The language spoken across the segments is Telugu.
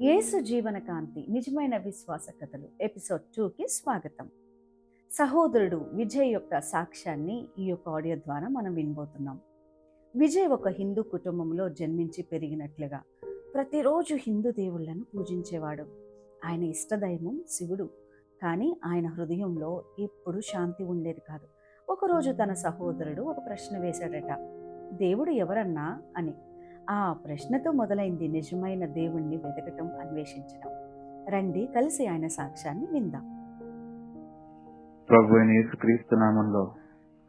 యేసు జీవన కాంతి నిజమైన విశ్వాస కథలు ఎపిసోడ్ టూకి స్వాగతం. సహోదరుడు విజయ్ యొక్క సాక్ష్యాన్ని ఈ యొక్క ఆడియో ద్వారా మనం వినబోతున్నాం. విజయ్ ఒక హిందూ కుటుంబంలో జన్మించి పెరిగినట్లుగా ప్రతిరోజు హిందూ దేవుళ్ళను పూజించేవాడు. ఆయన ఇష్టదైవం శివుడు కానీ ఆయన హృదయంలో ఎప్పుడు శాంతి ఉండేది కాదు. ఒకరోజు తన సహోదరుడు ఒక ప్రశ్న వేశాడట దేవుడు ఎవరన్నా? అని. ఆ ప్రశ్నతో మొదలైంది నిజమైన దేవుణ్ణి వెతకటం అన్వేషించడం రండి కలిసి ఆయన సాక్ష్యాన్ని విందాం. ప్రభు యేసుక్రీస్తు నామంలో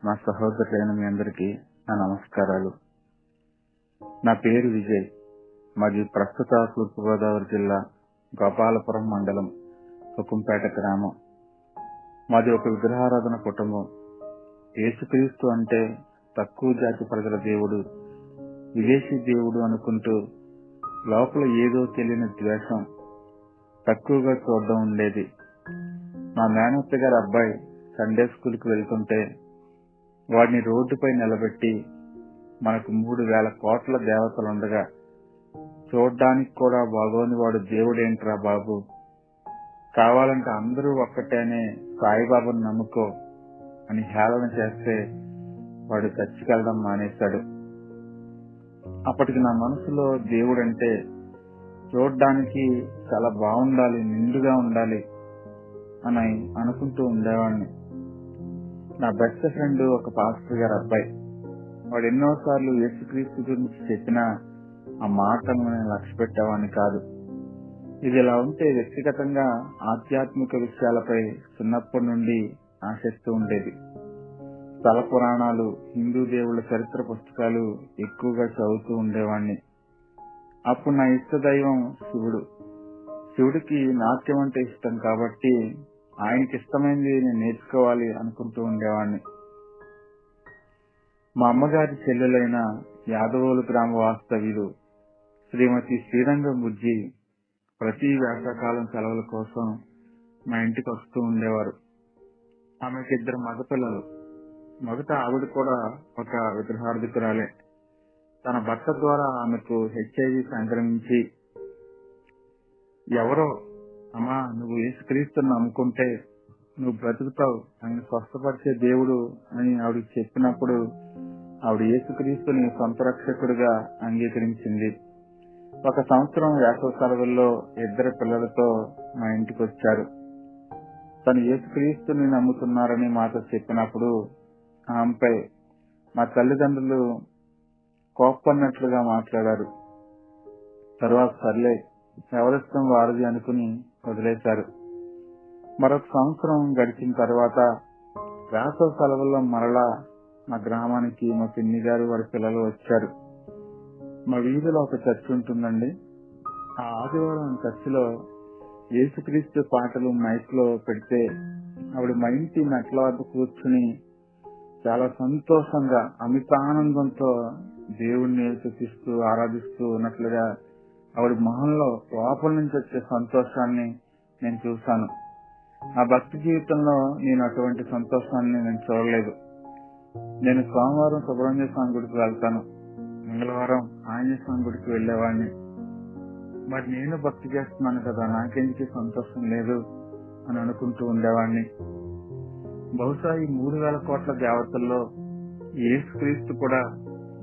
మా సహోదరులైన మీ అందరికీ నా నమస్కారాలు. నా పేరు విజయ్. మాది ప్రస్తుత తూర్పుగోదావరి జిల్లా గోపాలపురం మండలం హుకుంపేట గ్రామం. మాది ఒక విగ్రహారాధన కుటుంబం. యేసుక్రీస్తు అంటే తక్కువ జాతి ప్రజల దేవుడు విదేశీ దేవుడు అనుకుంటూ లోపల ఏదో తెలియని ద్వేషం తక్కువగా చూడడం ఉండేది. మా మేనత్త గారి అబ్బాయి సండే స్కూల్కి వెళ్తుంటే వాడిని రోడ్డుపై నిలబెట్టి మనకు మూడు వేల కోట్ల దేవతలుండగా చూడ్డానికి కూడా బాగోని వాడు దేవుడేంట్రా బాబు? కావాలంటే అందరూ ఒక్కటేనే సాయిబాబాను నమ్ముకో అని హేళన చేస్తే వాడు చచ్చికెళ్ళడం మానేశాడు. అప్పటికి నా మనసులో దేవుడంటే చూడడానికి చాలా బాగుండాలి నిండుగా ఉండాలి అని అనుకుంటూ ఉండేవాడిని. నా బెస్ట్ ఫ్రెండ్ ఒక పాస్టర్ గారు అబ్బాయి. వాడు ఎన్నోసార్లు యేసుక్రీస్తు గురించి చెప్పిన ఆ మాటలను నేను లక్ష్య పెట్టేవాడిని కాదు. ఇది ఇలా ఉంటే వ్యక్తిగతంగా ఆధ్యాత్మిక విషయాలపై చిన్నప్పటి నుండి ఆశిస్తూ ఉండేది. స్థల పురాణాలు హిందూ దేవుళ్ళ చరిత్ర పుస్తకాలు ఎక్కువగా చదువుతూ ఉండేవాడిని అప్పుడు నా ఇష్ట దైవం శివుడు. శివుడికి నాట్యం అంటే ఇష్టం కాబట్టి ఆయనకి ఇష్టమైనది నేను నేర్చుకోవాలి అనుకుంటూ ఉండేవాడిని మా అమ్మగారి చెల్లెలైన యాదవోలు గ్రామ వాస్తవ్యులు శ్రీమతి శ్రీరంగం బుజ్జి ప్రతి వేసవకాలం సెలవుల కోసం మా ఇంటికి వస్తూ ఉండేవారు. ఆమెకి ఇద్దరు మగపిల్లలు. మొదట ఆవిడ కూడా ఒక విగ్రహార్థికురాలే తన భర్త ద్వారా ఆమెకు హెచ్ఐవి సంక్రమించి ఎవరో? అమ్మా నువ్వు ఏసుక్రీస్తుని నమ్ముకుంటే నువ్వు బ్రతుకుతావు ఆయన స్వస్థపరిచే దేవుడు అని ఆవిడకి చెప్పినప్పుడు ఆవిడ యేసుక్రీస్తుని సొంత రక్షకుడిగా అంగీకరించింది. ఒక సంవత్సరం వేసవ సెలవుల్లో ఇద్దరు పిల్లలతో మా ఇంటికి వచ్చారు తను యేసుక్రీస్తుని నమ్ముతున్నారని మాతో చెప్పినప్పుడు ఆమెపై మా తల్లిదండ్రులు కోప్పన్నట్లుగా మాట్లాడారు. తర్వాత సర్లే ఎవరిష్టం వారిది అనుకుని వదిలేశారు. మరొక సంవత్సరం గడిచిన తర్వాత వేసవ సెలవుల్లో మరలా మా గ్రామానికి మా పిన్ని గారు వారి పిల్లలు వచ్చారు. మా వీధిలో ఒక చర్చ్ ఉంటుందండి. ఆ ఆదివారం చర్చిలో యేసుక్రీస్తు పాటలు మైక్లో పెడితే ఆవిడ మా ఇంటి మెట్ల వద్ద కూర్చుని చాలా సంతోషంగా అమితానందంతో దేవుణ్ణి చూపిస్తూ ఆరాధిస్తూ ఉన్నట్లుగా ఆవిడ మొహంలో లోపల నుంచి వచ్చే సంతోషాన్ని నేను చూశాను. నా భక్తి జీవితంలో నేను అటువంటి సంతోషాన్ని నేను చూడలేదు. నేను సోమవారం సుబ్రహ్మణ్య స్వామి గుడికి వెళ్తాను. మంగళవారం ఆంజనేయ స్వామి గుడికి వెళ్ళేవాడిని మరి నేను భక్తి చేస్తున్నాను కదా నాకెందుకు సంతోషం లేదు అని అనుకుంటూ ఉండేవాడిని. బహుశా ఈ మూడు వేల కోట్ల దేవతల్లో యేసుక్రీస్తు కూడా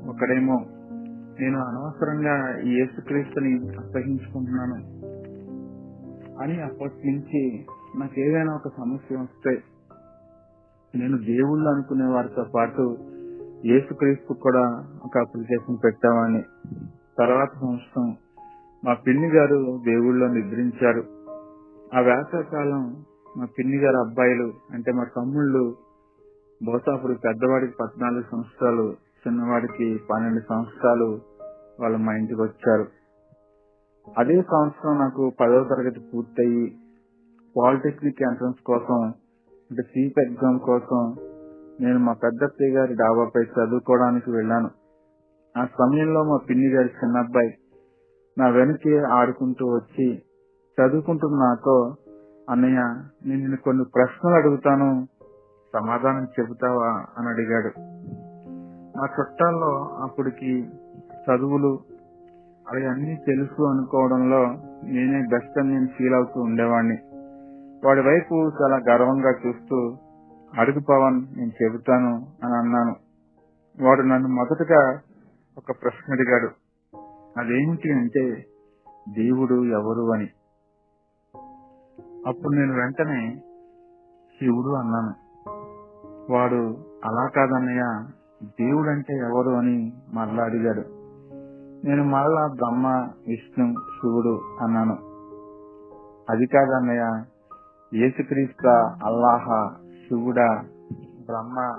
ఒకడేమో. నేను అనవసరంగా ఈ యేసుక్రీస్తుని అసహించుకుంటున్నాను. అని అప్పటి నుంచి నాకు ఏదైనా ఒక సమస్య వస్తే నేను దేవుళ్ళు అనుకునే వారితో పాటు యేసుక్రీస్తు కూడా ఒక అప్లికేషన్ పెట్టామని తర్వాత సంవత్సరం మా పిన్ని గారు దేవుళ్ళలో నిద్రించారు. ఆ వేసవకాలం మా పిన్ని గారు అబ్బాయిలు అంటే మా తమ్ముళ్ళు బహుశా అప్పుడు పెద్దవాడికి పద్నాలుగు సంవత్సరాలు చిన్నవాడికి పన్నెండు సంవత్సరాలు వాళ్ళు మా ఇంటికి వచ్చారు. అదే సంవత్సరం నాకు పదవ తరగతి పూర్తయి పాలిటెక్నిక్ ఎంట్రన్స్ కోసం అంటే సీట్ ఎగ్జామ్ కోసం నేను మా పెద్దత్తయ్య గారి డాబాపై చదువుకోవడానికి వెళ్ళాను. ఆ సమయంలో మా పిన్ని గారి చిన్న అబ్బాయి నా వెనకే ఆడుకుంటూ వచ్చి చదువుకుంటున్న నాతో అన్నయ్య నేను కొన్ని ప్రశ్నలు అడుగుతాను. సమాధానం చెబుతావా? అని అడిగాడు. మా చుట్టాల్లో అప్పటికి చదువులు అవి అన్ని తెలుసు అనుకోవడంలో నేనే బెస్ట్ అని నేను ఫీల్ అవుతూ ఉండేవాడిని వాడి వైపు చాలా గర్వంగా చూస్తూ అడుగు పవన్ నేను చెబుతాను అని అన్నాను. వాడు నన్ను మొదటగా ఒక ప్రశ్న అడిగాడు. అదేమిటి అంటే దేవుడు ఎవరు అని. అప్పుడు నేను వెంటనే శివుడు అన్నాను. వాడు అలా కాదన్నయ్య దేవుడు అంటే ఎవరు అని మరలా అడిగాడు. నేను మరలా బ్రహ్మ విష్ణు శివుడు అన్నాను. అది కాదన్నయ్య యేసుక్రీస్త అల్లాహ శివుడా బ్రహ్మ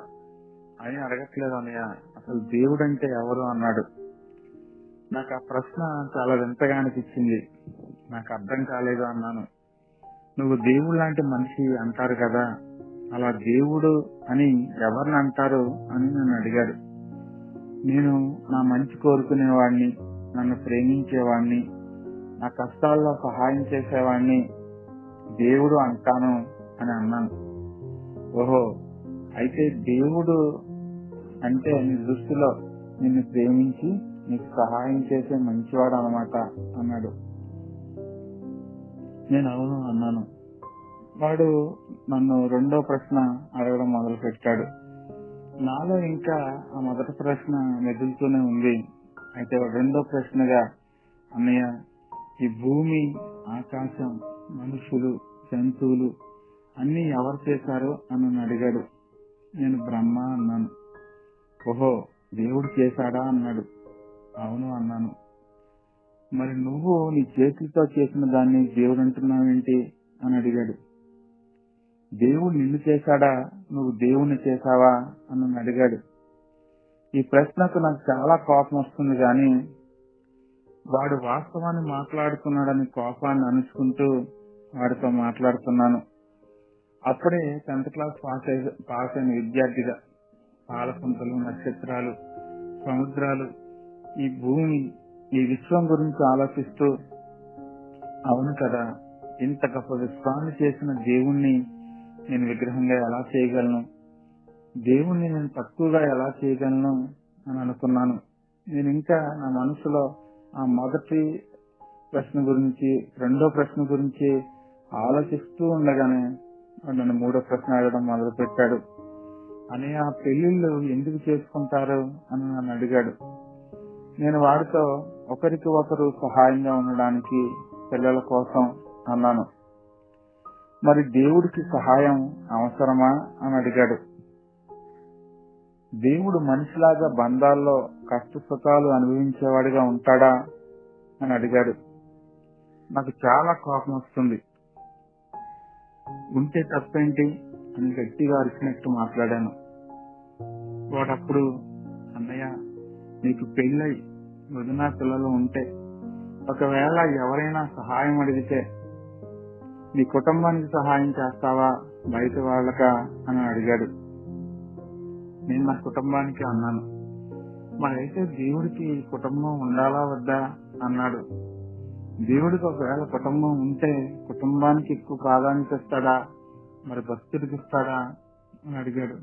అని అడగట్లేదు అన్నయ్య. అసలు దేవుడు అంటే ఎవరు అన్నాడు. నాకు ఆ ప్రశ్న చాలా వింతగా అనిపించింది. నాకు అర్థం కాలేదు అన్నాను. నువ్వు దేవుడు లాంటి మనిషి అంటారు కదా అలా దేవుడు అని ఎవరిని అంటారు అని నన్ను అడిగాడు. నేను నా మంచి కోరుకునేవాడిని నన్ను ప్రేమించేవాడిని నా కష్టాల్లో సహాయం చేసేవాడిని దేవుడు అంటాను అని అన్నాను. ఓహో అయితే దేవుడు అంటే నీ దృష్టిలో నిన్ను ప్రేమించి నీకు సహాయం చేసే మంచివాడు అనమాట అన్నాడు. నేను అవును అన్నాను. వాడు నన్ను రెండో ప్రశ్న అడగడం మొదలు పెట్టాడు నాలో ఇంకా ఆ మొదటి ప్రశ్న మెదులుతూనే ఉంది. అయితే రెండో ప్రశ్నగా అన్నయ్య ఈ భూమి ఆకాశం మనుషులు జంతువులు అన్ని ఎవరు చేశారో? అని అడిగాడు. నేను బ్రహ్మ అన్నాను. ఓహో దేవుడు చేశాడా? అన్నాడు. అవును అన్నాను. మరి నువ్వు నీ చేతులతో చేసిన దాన్ని దేవుడు అంటున్నావేంటి అని అడిగాడు. దేవుడు నిన్ను చేశాడా? నువ్వు దేవుణ్ణి చేశావా? అని అడిగాడు. ఈ ప్రశ్నకు నాకు చాలా కోపం వస్తుంది కానీ వాడు వాస్తవాన్ని మాట్లాడుతున్నాడని కోపాన్ని అనుచుకుంటూ వాడితో మాట్లాడుతున్నాను. అప్పుడే టెన్త్ క్లాస్ పాస్ అయి పాస్ అయిన విద్యార్థిగా పాలపుంతలు నక్షత్రాలు సముద్రాలు ఈ భూమి ఈ విశ్వం గురించి ఆలోచిస్తూ అవును కదా ఇంత గొప్ప విశ్వాన్ని చేసిన దేవుణ్ణి నేను విగ్రహంగా ఎలా చేయగలను? దేవుణ్ణి నేను తక్కువగా ఎలా చేయగలను అని అనుకున్నాను. నేను ఇంకా నా మనసులో ఆ మొదటి ప్రశ్న గురించి రెండో ప్రశ్న గురించి ఆలోచిస్తూ ఉండగానే నన్ను మూడో ప్రశ్న అడగడం మొదలు పెట్టాడు అని ఆ పెళ్ళిళ్ళు ఎందుకు చేసుకుంటారు? అని నన్ను అడిగాడు. నేను వాడితో ఒకరికి ఒకరు సహాయంగా ఉండడానికి పిల్లల కోసం అన్నాను. మరి దేవుడికి సహాయం అవసరమా అని అడిగాడు. దేవుడు మనిషిలాగా బంధాల్లో కష్టసుఖాలు అనుభవించేవాడిగా ఉంటాడా అని అడిగాడు. నాకు చాలా కోపం వస్తుంది. ఉంటే తప్పేంటి అని గట్టిగా అరిచినట్టు మాట్లాడాను. వాడప్పుడు అన్నయ్య నీకు పెళ్ళై వదిన పిల్లలు ఉంటే ఒకవేళ ఎవరైనా సహాయం అడిగితే నీ కుటుంబానికి సహాయం చేస్తావా? బయట వాళ్ళకా? అని అడిగాడు. నేను నా కుటుంబానికి అన్నాను. మరైతే దేవుడికి కుటుంబం ఉండాలా వద్దా? అన్నాడు. దేవుడికి ఒకవేళ కుటుంబం ఉంటే కుటుంబానికి ఎక్కువ ప్రాధాన్యత ఇస్తాడా? మరి భక్తుడికి ఇస్తాడా? అని అడిగాడు.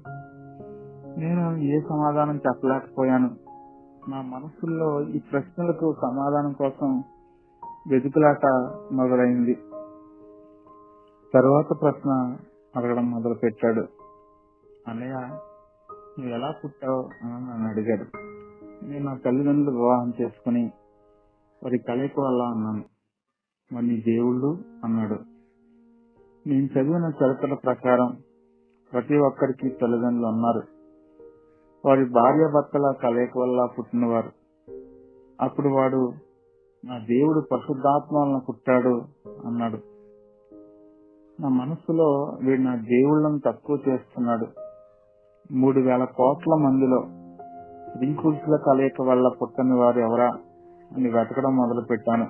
నేను ఏ సమాధానం చెప్పలేకపోయాను. నా మనసుల్లో ఈ ప్రశ్నలకు సమాధానం కోసం వెతుకులాట మొదలైంది. తర్వాత ప్రశ్న అడగడం మొదలు పెట్టాడు అన్నయ్య నువ్వు ఎలా పుట్టావు? అని నన్ను అడిగాడు. నేను నా తల్లిదండ్రులు వివాహం చేసుకుని వారి కలయిక వల్ల అన్నాను మరి నీ దేవుళ్ళు అన్నాడు. నేను చదివిన చరిత్ర ప్రకారం ప్రతి ఒక్కరికి తల్లిదండ్రులు ఉన్నారు. వారి భార్య భర్తల కలయిక వల్ల పుట్టినవారు. అప్పుడు వాడు నా దేవుడు పరిశుద్ధాత్మ వలన పుట్టాడు అన్నాడు. నా మనసులో వీడు నా దేవుళ్ళను తక్కువ చేస్తున్నాడు. మూడు వేల కోట్ల మందిలో స్త్రీ పురుషుల కలయిక వల్ల పుట్టని వారు ఎవరా అని వెతకడం మొదలు పెట్టాను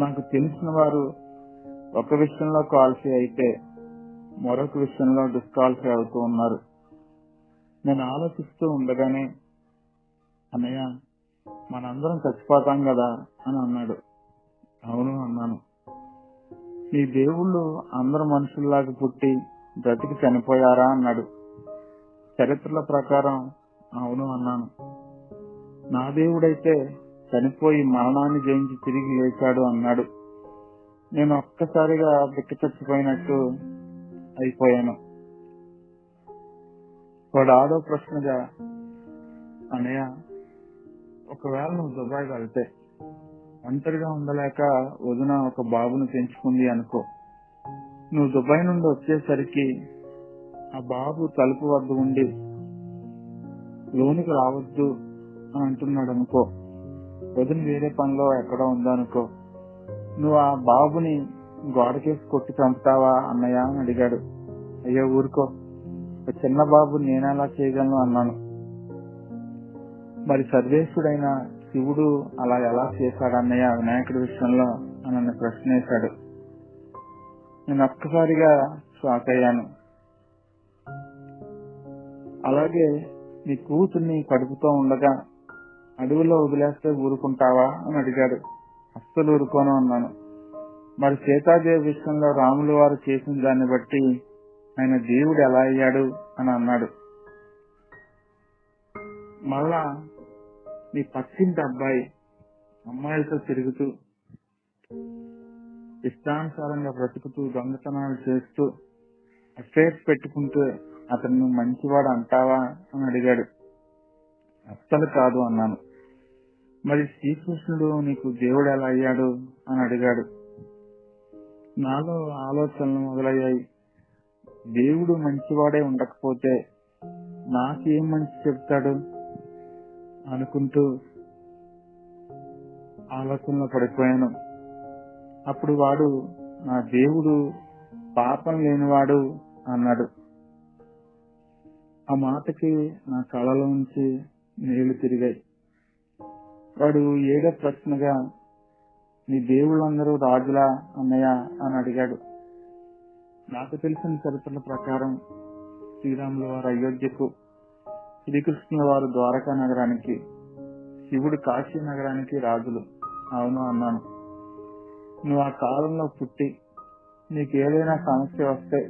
నాకు తెలిసిన వారు ఒక విషయంలో కాల్సీ అయితే మరొక విషయంలో డిస్కాల్సీ అవుతూ ఉన్నారు. నేను ఆలోచిస్తూ ఉండగానే అన్నయ్య మనందరం చచ్చిపోతాం కదా అని అన్నాడు. అవును అన్నాను. నీ దేవుళ్ళు అందరు మనుషుల్లాగా పుట్టి బ్రతికి చనిపోయారా అన్నాడు. చరిత్రల ప్రకారం అవును అన్నాను. నా దేవుడైతే చనిపోయి మరణాన్ని జయించి తిరిగి లేచాడు అన్నాడు. నేను ఒక్కసారిగా బిక్క చచ్చిపోయినట్టు అయిపోయాను. వాడు ఆడో ప్రశ్నగా అనయ్య ఒకవేళ నువ్వు దుబాయ్ వెళ్తే ఒంటరిగా ఉండలేక వదిన ఒక బాబును పెంచుకుంది అనుకో. నువ్వు దుబాయ్ నుండి వచ్చేసరికి ఆ బాబు తలుపు వద్ద ఉండి లోనికి రావద్దు అని అంటున్నాడు అనుకో. వదిన వేరే పనిలో ఎక్కడో ఉందనుకో నువ్వు ఆ బాబుని గోడకేసి కొట్టి చంపుతావా అన్నయ్య? అని అడిగాడు. అయ్యో ఊరుకో. చిన్న బాబు నేను అలా చేయగలను అన్నాను. మరి సర్వేశ్వడైన శివుడు అలా ఎలా చేశాడు అన్నయ్య వినాయకుడి విషయంలో అని నన్ను ప్రశ్నేశాడు. నేను ఒక్కసారిగా షాక్ అయ్యాను. అలాగే నీ కూతుర్ని కడుపుతో ఉండగా అడవిలో వదిలేస్తే ఊరుకుంటావా అని అడిగాడు. అస్సలు ఊరుకోను అన్నాను. మరి సీతాదేవి విషయంలో రాములు వారు చేసిన దాన్ని బట్టి ఆయన దేవుడు ఎలా అయ్యాడు అని అన్నాడు. మళ్ళా నీ పక్కింటి అబ్బాయి అమ్మాయిలతో తిరుగుతూ ఇష్టానుసారంగా బ్రతుకుతూ దొంగతనాలు చేస్తూ అఫేర్స్ పెట్టుకుంటూ అతను మంచివాడు అంటావా అని అడిగాడు. అస్సలు కాదు అన్నాను. మరి శ్రీకృష్ణుడు నీకు దేవుడు ఎలా అయ్యాడు అని అడిగాడు. నాలో ఆలోచనలు మొదలయ్యాయి. దేవుడు మంచివాడే ఉండకపోతే నాకేం మంచి చెప్తాడు? అనుకుంటూ ఆలోచనలో పడిపోయాను. అప్పుడు వాడు నా దేవుడు పాపం లేనివాడు అన్నాడు. ఆ మాటకి నా కళలోంచి నీళ్ళు తిరిగాయి. వాడు ఏదో ప్రశ్నగా నీ దేవుళ్ళందరూ రాజులా అన్నయ్య? అని అడిగాడు. నాకు తెలిసిన చరిత్రల ప్రకారం శ్రీరాముల వారు అయోధ్యకు శ్రీకృష్ణుల వారు ద్వారకా నగరానికి శివుడు కాశీ నగరానికి రాజులు. అవును అన్నాను. నువ్వు ఆ కాలంలో పుట్టి నీకు ఏదైనా సమస్య వస్తే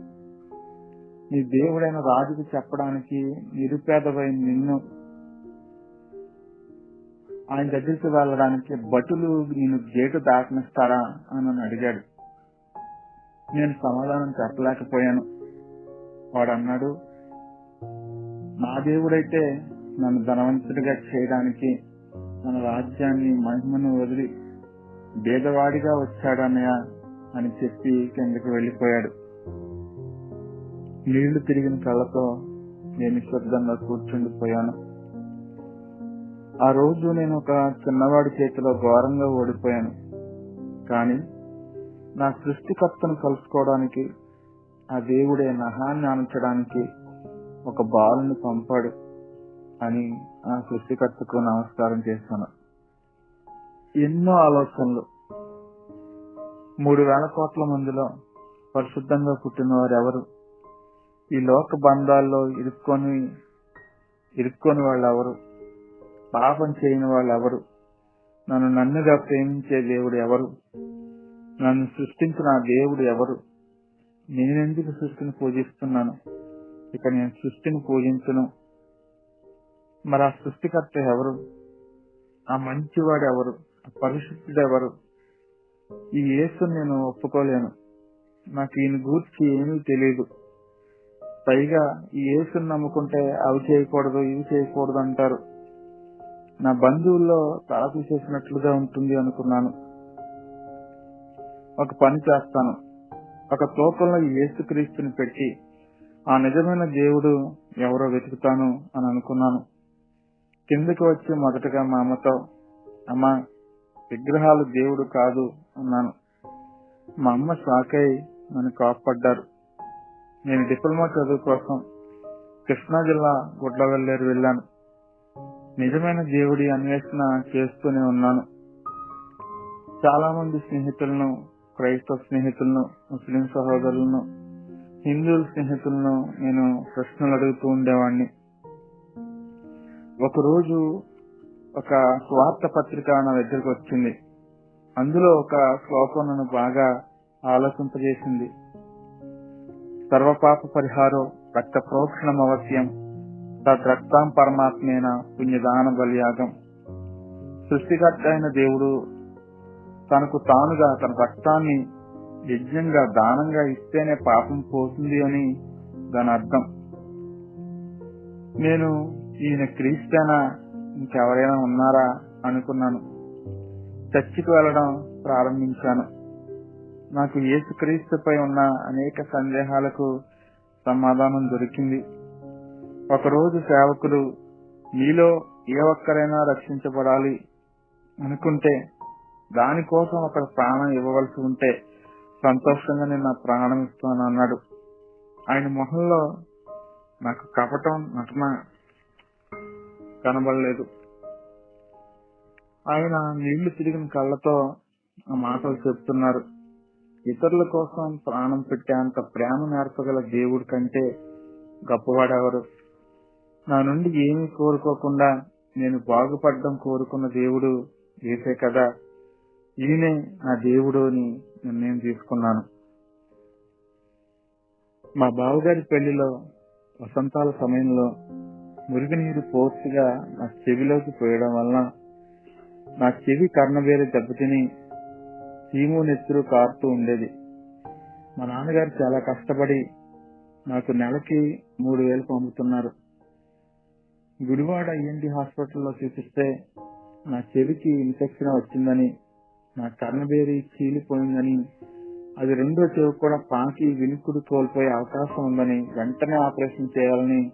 నీ దేవుడైన రాజుకు చెప్పడానికి నిరుపేదవైన నిన్ను ఆయన దగ్గరికి వెళ్ళడానికి భటులు నేను గేటు దాటనిస్తారా అని నన్ను అడిగాడు. నేను సమాధానం చెప్పలేకపోయాను. వాడు అన్నాడు నా దేవుడైతే నన్ను ధనవంతుడిగా చేయడానికి మన రాజ్యాన్ని మహిమను వదిలి భేదవాడిగా వచ్చాడన్నయ్య అని చెప్పి కిందకి వెళ్ళిపోయాడు నీళ్ళు తిరిగిన కళ్ళతో నేను నిశ్శబ్దంగా కూర్చుండిపోయాను. ఆ రోజు నేను ఒక చిన్నవాడి చేతిలో ఘోరంగా ఓడిపోయాను. కానీ నా సృష్టికర్తను కలుసుకోవడానికి ఆ దేవుడే నహాన్ని ఆనంచడానికి ఒక బాలుని పంపాడు అని ఆ సృష్టికర్తకు నమస్కారం చేస్తాను ఎన్నో ఆలోచనలు. మూడు వేల కోట్ల మందిలో పరిశుద్ధంగా పుట్టిన వారు ఎవరు ఈ లోక బంధాల్లో ఇరుక్కొని ఇరుక్కొని వాళ్ళు ఎవరు పాపం చేయని వాళ్ళు ఎవరు నన్ను నన్నుగా ప్రేమించే దేవుడు ఎవరు? నన్ను సృష్టించిన ఆ దేవుడు ఎవరు? నేనెందుకు సృష్టిని పూజిస్తున్నాను? ఇక నేను సృష్టిని పూజించను. మరి ఆ సృష్టికర్త ఎవరు? ఆ మంచివాడు ఎవరు? ఆ పరిశుద్ధుడు ఎవరు? ఈ యేసును నేను ఒప్పుకోలేను. నాకు ఈయన గూర్చి ఏమీ తెలియదు పైగా ఈ యేసును నమ్ముకుంటే అవి చేయకూడదు ఇవి చేయకూడదు అంటారు. నా బంధువుల్లో తల తీసేసినట్లుగా ఉంటుంది అనుకున్నాను. ఒక పని చేస్తాను. ఒక తూకంలో యేసుక్రీస్తుని పెట్టి ఆ నిజమైన దేవుడు ఎవరో వెతుకుతాను అని అనుకున్నాను. కిందకి వచ్చి మొదటగా మా అమ్మతో అమ్మ విగ్రహాలు దేవుడు కాదు అన్నాను. మా అమ్మ షాక్ అయి నన్ను కాపాడ్డారు నేను డిప్లొమా చదువు కోసం కృష్ణా జిల్లా గుడ్లవెల్లేరు వెళ్ళాను. నిజమైన దేవుడి అన్వేషణ చేస్తూనే ఉన్నాను. చాలా మంది స్నేహితులను క్రైస్తవ స్నేహితులను ముస్లిం సహోదరులను హిందువుల స్నేహితులను నేను ప్రశ్నలు అడుగుతూ ఉండేవాడిని ఒకరోజు ఒక స్వార్థ పత్రిక నా దగ్గరకు వచ్చింది. అందులో ఒక శ్లోకం నన్ను బాగా ఆలోచింపజేసింది. సర్వపాప పరిహారం రక్త ప్రోక్షణం అవశ్యం తద్రక్తాం పరమాత్మేన పుణ్యదాన బలియాగం. సృష్టికర్త అయిన దేవుడు తనకు తానుగా తన రక్తాన్ని యజ్ఞంగా దానంగా ఇస్తేనే పాపం పోతుంది అని దాని అర్థం. నేను ఈయన క్రీస్తేనా ఇంకెవరైనా ఉన్నారా అనుకున్నాను. చర్చికి వెళ్ళడం ప్రారంభించాను. నాకు యేసుక్రీస్తుపై ఉన్న అనేక సందేహాలకు సమాధానం దొరికింది. ఒకరోజు సేవకులు మీలో ఏ ఒక్కరైనా రక్షించబడాలి అనుకుంటే దానికోసం అక్కడ ప్రాణం ఇవ్వవలసి ఉంటే సంతోషంగా నేను నా ప్రాణం ఇస్తాను అన్నాడు. ఆయన మొహంలో నాకు కపటం నటన కనబడలేదు. ఆయన నీళ్ళు తిరిగిన కళ్ళతో ఆ మాటలు చెప్తున్నారు. ఇతరుల కోసం ప్రాణం పెట్టేంత ప్రేమ నేర్పగల దేవుడి కంటే గొప్పవాడెవరు? నా నుండి ఏమీ కోరుకోకుండా నేను బాగుపడడం కోరుకున్న దేవుడు ఏసే కదా. ఈయనే నా దేవుడు అని నిర్ణయం తీసుకున్నాను. మా బావగారి పెళ్ళిలో వసంతాల సమయంలో మురుగునీరు పూర్తిగా నా చెవిలోకి పోయడం వలన నా చెవి కర్ణవేలు దెబ్బతిని చీము నెత్తురు కారుతూ ఉండేది. మా నాన్నగారు చాలా కష్టపడి నాకు నెలకి మూడు వేలు పంపుతున్నారు. గుడివాడ ఈఎన్టీ హాస్పిటల్లో చూపిస్తే నా చెవికి ఇన్ఫెక్షన్ వచ్చిందని నా కర్ణబేరి చీలిపోయిందని అది రెండో చెవి కూడా పాకి వినుకుడు కోల్పోయే అవకాశం ఉందని వెంటనే ఆపరేషన్ చేయాలని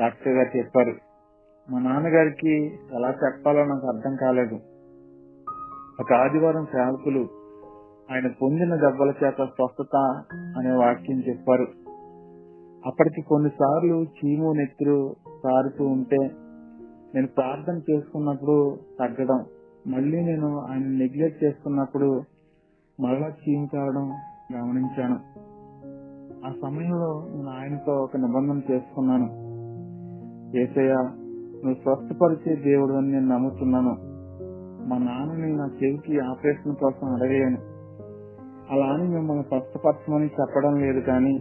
డాక్టర్ గారు చెప్పారు. మా నాన్నగారికి ఎలా చెప్పాలో నాకు అర్థం కాలేదు. ఒక ఆదివారం సేవకులు ఆయన పొందిన దెబ్బల చేత స్వస్థత అనే వాక్యం చెప్పారు. అప్పటికి కొన్నిసార్లు చీము నెత్తురు సారుతూ ఉంటే నేను ప్రార్థన చేసుకున్నప్పుడు తగ్గడం మళ్ళీ నేను ఆయన నెగ్లెక్ట్ చేసుకున్నప్పుడు మళ్ళా చీము గమనించాను. ఆ సమయంలో నేను ఆయనతో ఒక నిబంధన చేసుకున్నాను. ఏసయ్య నువ్వు స్వస్థపరిచే దేవుడు అని నేను నమ్ముతున్నాను. మా నాన్నని నా చెవికి ఆపరేషన్ కోసం అడగలేను అలా అని మిమ్మల్ని స్వస్థపరచమని చెప్పడం లేదు కానీ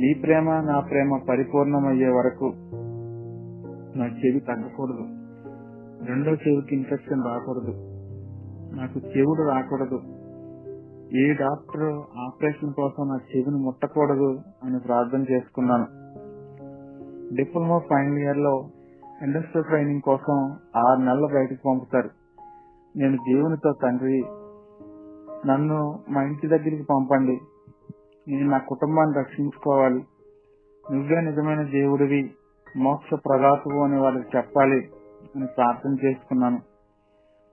నీ ప్రేమ నా ప్రేమ పరిపూర్ణమయ్యే వరకు నా చెవి తగ్గకూడదు. రెండో చెవికి ఇన్ఫెక్షన్ రాకూడదు. నాకు చెవుడు రాకూడదు. ఏ డాక్టర్ ఆపరేషన్ కోసం నా చెవిని ముట్టకూడదు అని ప్రార్థన చేసుకున్నాను. డిప్లొమా ఫైనల్ ఇయర్లో ఇండస్ట్రియల్ ట్రైనింగ్ కోసం ఆరు నెలలు బయటకు పంపుతారు. నేను దేవునితో తండ్రి. నన్ను మా ఇంటి దగ్గరికి పంపండి. నేను నా కుటుంబాన్ని రక్షించుకోవాలి. నువ్వే నిజమైన దేవుడివి. మోక్ష ప్రదాతవు అని వాళ్ళకి చెప్పాలి. అని ప్రార్థన చేసుకున్నాను.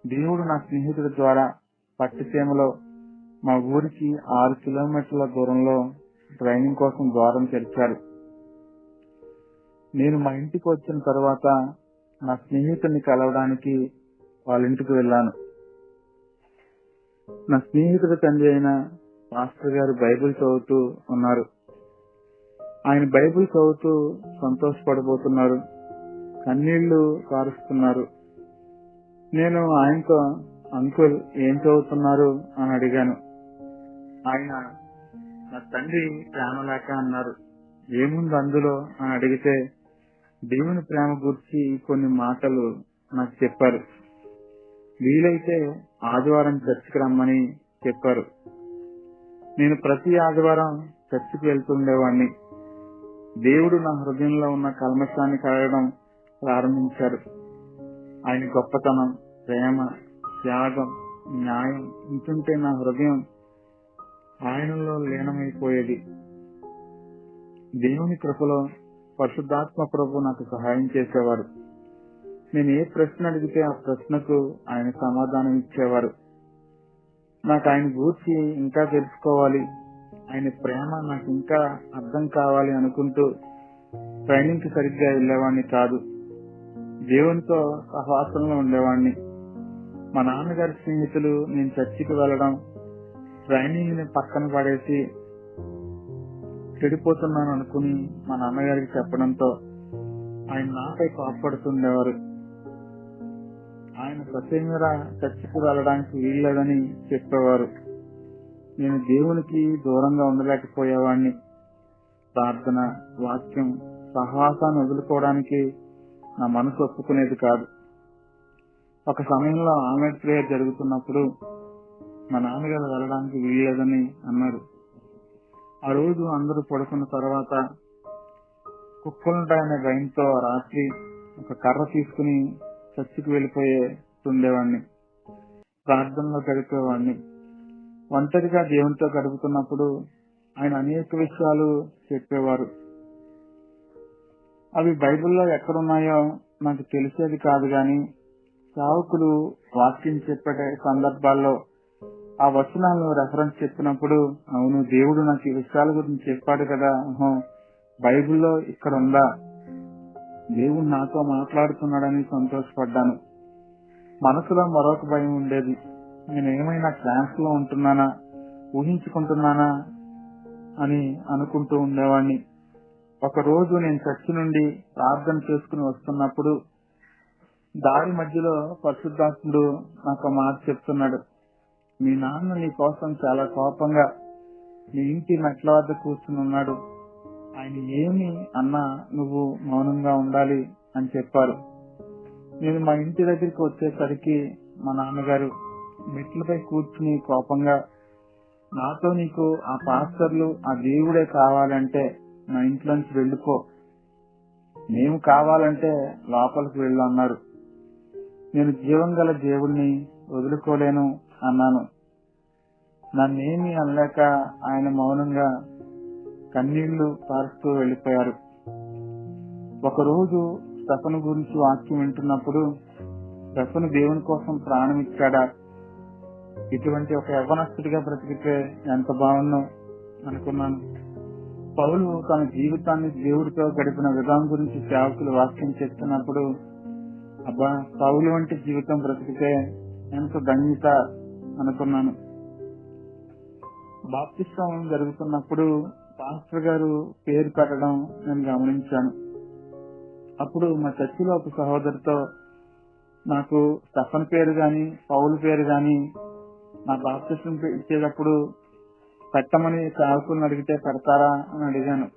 దేవుడు నా స్నేహితుడి ద్వారా పట్టిసీమలో మా ఊరికి ఆరు కిలోమీటర్ల దూరంలో ట్రైనింగ్ కోసం ద్వారం తెరిచారు. నేను మా ఇంటికి వచ్చిన తర్వాత నా స్నేహితుడిని కలవడానికి వాళ్ళ ఇంటికి వెళ్ళాను. నా స్నేహితుడి తండ్రి అయిన మాస్టర్ గారు బైబిల్ చదువుతూ ఉన్నారు. ఆయన బైబిల్ చదువుతూ సంతోషపడబోతున్నారు. కన్నీళ్ళు కారుస్తున్నారు. నేను ఆయనతో అంకుల్ ఏం చదువుతున్నారు? అని అడిగాను. ఆయన నా తండ్రి ప్రేమ లేక అన్నారు. ఏముంది అందులో? అని అడిగితే దేవుని ప్రేమ గురించి కొన్ని మాటలు నాకు చెప్పారు. వీలైతే ఆదివారం చర్చికి రమ్మని చెప్పారు. నేను ప్రతి ఆదివారం చర్చికి వెళ్తుండేవాడిని దేవుడు నా హృదయంలో ఉన్న కల్మషాన్ని కలగడం ప్రారంభించారు. ఆయన గొప్పతనం ప్రేమ త్యాగం న్యాయం ఇంటుంటే నా హృదయం ఆయనలో లీనమైపోయేది. దేవుని కృపలో పరిశుద్ధాత్మ ప్రభు నాకు సహాయం చేసేవారు. నేను ఏ ప్రశ్న అడిగితే ఆ ప్రశ్నకు ఆయన సమాధానం ఇచ్చేవారు. నాకు ఆయన గూర్చి ఇంకా తెలుసుకోవాలి. ఆయన ప్రేమ నాకు ఇంకా అర్థం కావాలి అనుకుంటూ ట్రైనింగ్కి సరిగ్గా వెళ్ళేవాడిని కాదు. దేవునితో సహవాసంలో ఉండేవాడిని మా నాన్నగారి స్నేహితులు నేను చర్చికి వెళ్ళడం ట్రైనింగ్ని పక్కన పడేసి చెడిపోతున్నాను అనుకుని మా నాన్నగారికి చెప్పడంతో ఆయన నాపై కోపడుతుండేవారు ఆయన సత్యమీర చర్చికి వెళ్ళడానికి వీల్లేదని చెప్పేవారు. నేను దేవునికి దూరంగా ఉండలేకపోయేవాడిని ప్రార్థన వాక్యం సహవాసాన్ని వదులుకోవడానికి నా మనసు ఒప్పుకునేది కాదు. ఒక సమయంలో ఆమెడ్ ప్రేయర్ జరుగుతున్నప్పుడు మా నాన్నగారు వెళ్ళడానికి వీల్లేదని అన్నారు. ఆ రోజు అందరూ పడుకున్న తర్వాత కుక్కలుంటాయనే భయంతో రాత్రి ఒక కర్ర తీసుకుని చర్చికి వెళ్ళిపోయే ఉండేవాడిని ప్రార్థనలో గడిపేవాడిని ఒంటరిగా దేవునితో గడుపుతున్నప్పుడు ఆయన అనేక విషయాలు చెప్పేవారు. అవి బైబిల్లో ఎక్కడున్నాయో నాకు తెలిసేది కాదు గాని సావకులు వాక్యం చెప్పే సందర్భాల్లో ఆ వచనాలను రెఫరెన్స్ చెప్పినప్పుడు అవును దేవుడు నాకు ఈ విషయాల గురించి చెప్పాడు కదా. బైబిల్లో ఇక్కడ ఉందా దేవుడు నాతో మాట్లాడుతున్నాడని సంతోషపడ్డాను. మనసులో మరొక భయం ఉండేది. నేను ఏమైనా క్లాస్లో ఉంటున్నానా? ఊహించుకుంటున్నానా? అని అనుకుంటూ ఉండేవాడిని ఒక రోజు నేను చర్చి నుండి ప్రార్థన చేసుకుని వస్తున్నప్పుడు దారి మధ్యలో పరిశుద్ధాత్ముడు నాకు ఒక మాట చెప్తున్నాడు. మీ నాన్న నీ కోసం చాలా కోపంగా నీ ఇంటి మెట్ల వద్ద కూర్చుని ఉన్నాడు. ఆయన ఏమి అన్నా నువ్వు మౌనంగా ఉండాలి అని చెప్పారు. నేను మా ఇంటి దగ్గరికి వచ్చేసరికి మా నాన్నగారు మెట్లపై కూర్చుని కోపంగా నాతో నీకు ఆ పాస్టర్లు ఆ దేవుడే కావాలంటే నా ఇంట్లోంచి వెళ్ళిపో. మేము కావాలంటే లోపలికి వెళ్ళు అన్నారు నేను జీవం గల దేవుణ్ణి వదులుకోలేను అన్నాను. నన్నేమి అనలేక ఆయన మౌనంగా కన్నీళ్ళు పారుస్తూ వెళ్ళిపోయారు ఒకరోజు స్టఫను గురించి వాక్యం వింటున్నప్పుడు స్టఫను దేవుని కోసం ప్రాణం ఇచ్చాడా? ఇటువంటి ఒక యవనస్తుడిగా బ్రతికితే ఎంత బాగుందో అనుకున్నాను. పౌలు తన జీవితాన్ని దేవుడితో గడిపిన విధానం గురించి సేవకులు వాక్యం చెప్తున్నప్పుడు అబ్బా పౌలు వంటి జీవితం బ్రతికితే ఎంత ధన్యత అనుకున్నాను. బాప్తిష్టం జరుగుతున్నప్పుడు పాస్టర్ గారు పేరు పెట్టడం నేను గమనించాను. అప్పుడు మా చర్చిలో ఒక సహోదరితో నాకు స్టఫన్ పేరు గాని పౌలు పేరు గాని నా బాప్తిష్టం ఇచ్చేటప్పుడు పెట్టమని సేవకులను అడిగితే పెడతారా అని అడిగాను.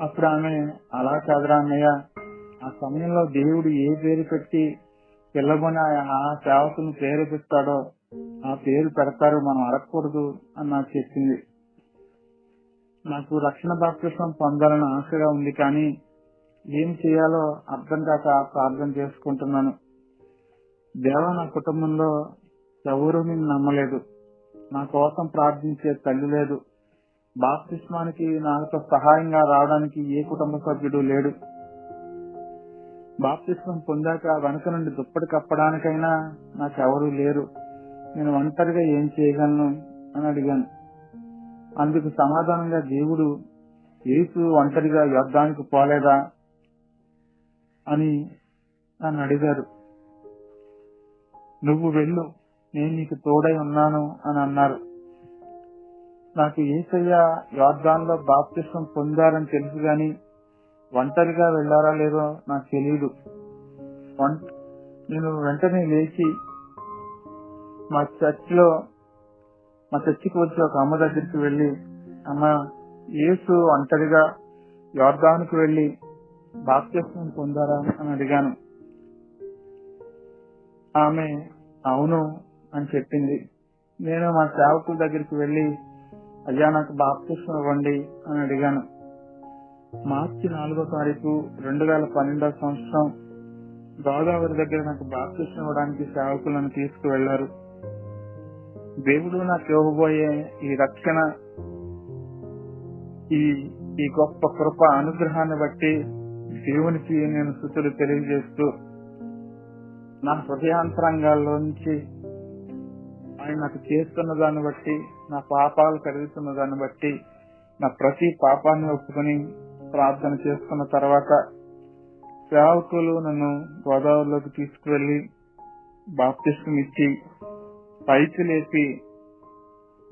అప్పుడు ఆమె అలా కాదురా అన్నయ్య ఆ సమయంలో దేవుడు ఏ పేరు పెట్టి పిల్లబోని ఆ సేవకుని పేరు పెడతాడో ఆ పేరు పెడతారు మనం అడగకూడదు అని నాకు చెప్పింది. నాకు రక్షణ బాప్తిష్టం పొందాలని ఆశగా ఉంది కానీ ఏం చేయాలో అర్థం కాక ప్రార్థన చేసుకుంటున్నాను. దేవ నా కుటుంబంలో ఎవరూ నేను నమ్మలేదు. నా కోసం ప్రార్థించే తల్లి లేదు. బాప్తిష్మానికి నాతో సహాయంగా రావడానికి ఏ కుటుంబ సభ్యుడు లేడు. బాప్తిష్మం పొందాక వెనక నుండి దుప్పటి కప్పడానికైనా నాకెవరూ లేరు. నేను ఒంటరిగా ఏం చేయగలను అని అడిగాను. అందుకు సమాధానంగా దేవుడు యేసు ఒంటరిగా యుద్ధానికి పోలేదా? అని నన్ను అడిగారు. నువ్వు వెళ్ళు. నేను నీకు తోడై ఉన్నాను అని అన్నారు. నాకు ఏసయ్య యోర్దాన్లో బాప్తిష్టం పొందారని తెలుసు గాని ఒంటరిగా వెళ్ళారా లేదో నాకు తెలియదు నేను వెంటనే లేచి మా చర్చిలో మా చర్చికి వచ్చి ఒక అమ్మ దగ్గరికి వెళ్ళి అమ్మ యేసు ఒంటరిగా యోర్ధానికి వెళ్ళి బాప్తిష్టం పొందారా అని అడిగాను. ఆమె అవును అని చెప్పింది. నేను మా సేవకుల దగ్గరికి వెళ్ళి అయ్యా నాకు బాప్తిష్టం ఇవ్వండి అని అడిగాను. మార్చి నాలుగో తారీఖు రెండు వేల పన్నెండవ సంవత్సరం గోదావరి దగ్గర నాకు బాప్తిష్టం ఇవ్వడానికి సేవకులను తీసుకువెళ్ళారు దేవుడు నాకు ఇవ్వబోయే ఈ రక్షణ ఈ ఈ గొప్ప కృప అనుగ్రహాన్ని బట్టి దేవునికి నేను స్థుతులు తెలియజేస్తూ నా హృదయాంతరంగాల్లోంచి ఆయన నాకు చేస్తున్న దాన్ని బట్టి నా పాపాలు కలుగుతున్న దాన్ని బట్టి నా ప్రతి పాపాన్ని ఒప్పుకొని ప్రార్థన చేసుకున్న తర్వాత సేవకులు నన్ను గోదావరిలోకి తీసుకువెళ్ళి బాప్తిష్టం ఇచ్చి పైకి లేపి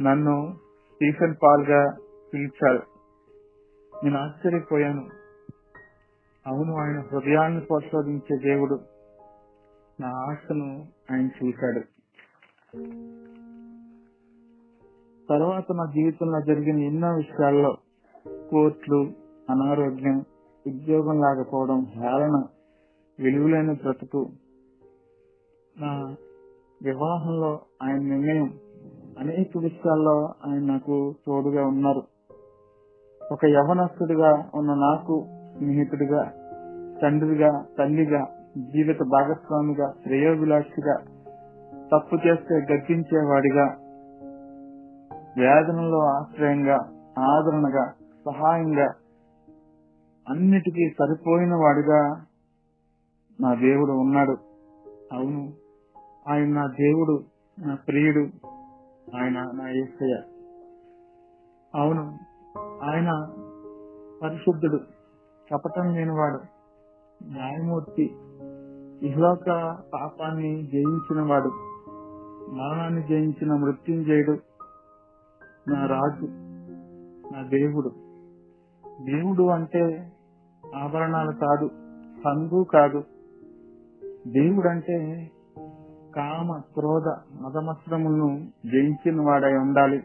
నన్ను స్టీఫెన్ పాల్గా పిలిచారు. నేను ఆశ్చర్యపోయాను. అవును ఆయన హృదయాన్ని పరిశోధించే దేవుడు. నా ఆశను ఆయన చూశాడు. తర్వాత నా జీవితంలో జరిగిన ఎన్నో విషయాల్లో కోర్టులు అనారోగ్యం ఉద్యోగం లేకపోవడం హేళన విలువలేని బ్రతుకు నా వివాహంలో ఆయన నిర్ణయం అనేక విషయాల్లో ఆయన నాకు తోడుగా ఉన్నారు. ఒక యవనస్తుడిగా ఉన్న నాకు స్నేహితుడిగా తండ్రిగా తల్లిగా జీవిత భాగస్వామిగా శ్రేయోభిలాషిగా తప్పు చేస్తే గర్జించేవాడిగా వేదనలో ఆశ్రయంగా ఆదరణగా సహాయంగా అన్నిటికీ సరిపోయిన వాడిగా నా దేవుడు ఉన్నాడు. అవును ఆయన నా దేవుడు నా ప్రియుడు ఆయన నా ఏసయ్య. అవును ఆయన పరిశుద్ధుడు కపటం లేనివాడు న్యాయమూర్తి ఇహలోక పాపాన్ని జయించిన వాడు మరణాన్ని జయించిన మృత్యుంజయుడు నా రాజు నా దేవుడు. దేవుడు అంటే ఆభరణాలు కాదు సందు కాదు. దేవుడు అంటే కామ క్రోధ మదమస్త్రములను జయించిన వాడై ఉండాలి.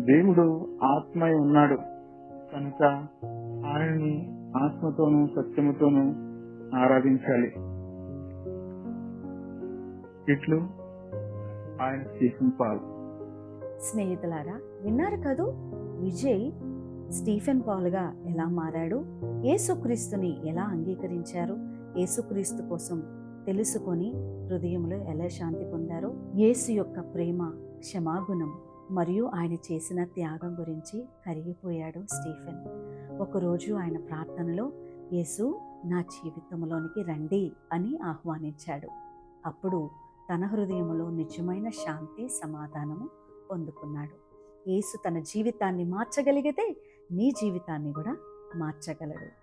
దేవుడు ఆత్మై ఉన్నాడు. కనుక ఆయన్ని ఆత్మతోనూ సత్యముతోనూ ఆరాధించాలి. ఇట్లు ఆయన చేసిన పాలు స్నేహితులారా విన్నారు కదూ? విజయ్ స్టీఫెన్ పాల్గా ఎలా మారాడు? ఏసుక్రీస్తుని ఎలా అంగీకరించారు? ఏసుక్రీస్తు కోసం తెలుసుకొని హృదయంలో ఎలా శాంతి పొందారో? యేసు యొక్క ప్రేమ క్షమాగుణం మరియు ఆయన చేసిన త్యాగం గురించి కరిగిపోయాడు స్టీఫెన్. ఒకరోజు ఆయన ప్రార్థనలో యేసు నా జీవితంలోనికి రండి అని ఆహ్వానించాడు. అప్పుడు తన హృదయంలో నిజమైన శాంతి సమాధానము పొందుకున్నాడు. యేసు తన జీవితాన్ని మార్చగలిగితే నీ జీవితాన్ని కూడా మార్చగలడు.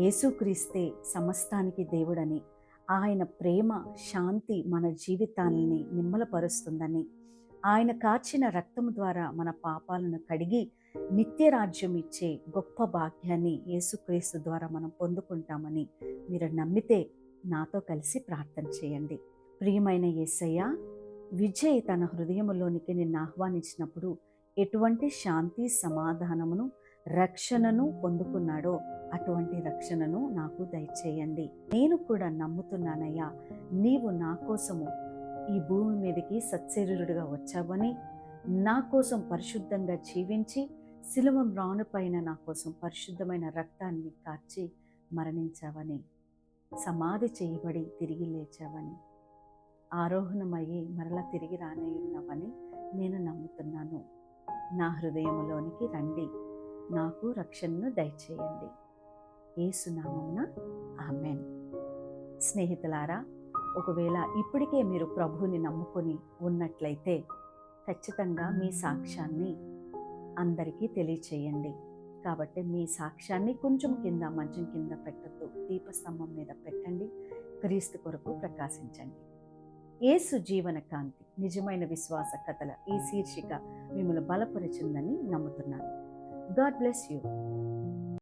యేసుక్రీస్తే సమస్తానికి దేవుడని ఆయన ప్రేమ శాంతి మన జీవితాలని నిమ్మలపరుస్తుందని ఆయన కాచిన రక్తం ద్వారా మన పాపాలను కడిగి నిత్య రాజ్యం ఇచ్చే గొప్ప భాగ్యాన్ని యేసుక్రీస్తు ద్వారా మనం పొందుకుంటామని మీరు నమ్మితే నాతో కలిసి ప్రార్థన చేయండి. ప్రియమైన యేసయ్య విజయ్ తన హృదయములోనికి నిన్ను ఆహ్వానించినప్పుడు ఎటువంటి శాంతి సమాధానమును రక్షణను పొందుకున్నాడో అటువంటి రక్షణను నాకు దయచేయండి. నేను కూడా నమ్ముతున్నానయ్యా నీవు నా కోసము ఈ భూమి మీదకి సత్శరీరుడిగా వచ్చావని నా కోసం పరిశుద్ధంగా జీవించి శిలువ రానుపైన నా కోసం పరిశుద్ధమైన రక్తాన్ని కార్చి మరణించావని సమాధి చేయబడి తిరిగి లేచావని. ఆరోహణమయ్యి మరలా తిరిగి రానేయున్నామని నేను నమ్ముతున్నాను. నా హృదయంలోనికి రండి. నాకు రక్షణను దయచేయండి. ఏసునామమున ఆమెన్. స్నేహితులారా ఒకవేళ ఇప్పటికే మీరు ప్రభువుని నమ్ముకొని ఉన్నట్లయితే ఖచ్చితంగా మీ సాక్ష్యాన్ని అందరికీ తెలియచేయండి. కాబట్టి మీ సాక్ష్యాన్ని కొంచెం కింద మంచం కింద పెట్టద్దు. దీపస్తంభం మీద పెట్టండి. క్రీస్తు కొరకు ప్రకాశించండి. ఏసు జీవన కాంతి నిజమైన విశ్వాస కథల ఈ శీర్షిక మిమ్మల్ని బలపరిచిందని నమ్ముతున్నాను. God bless you.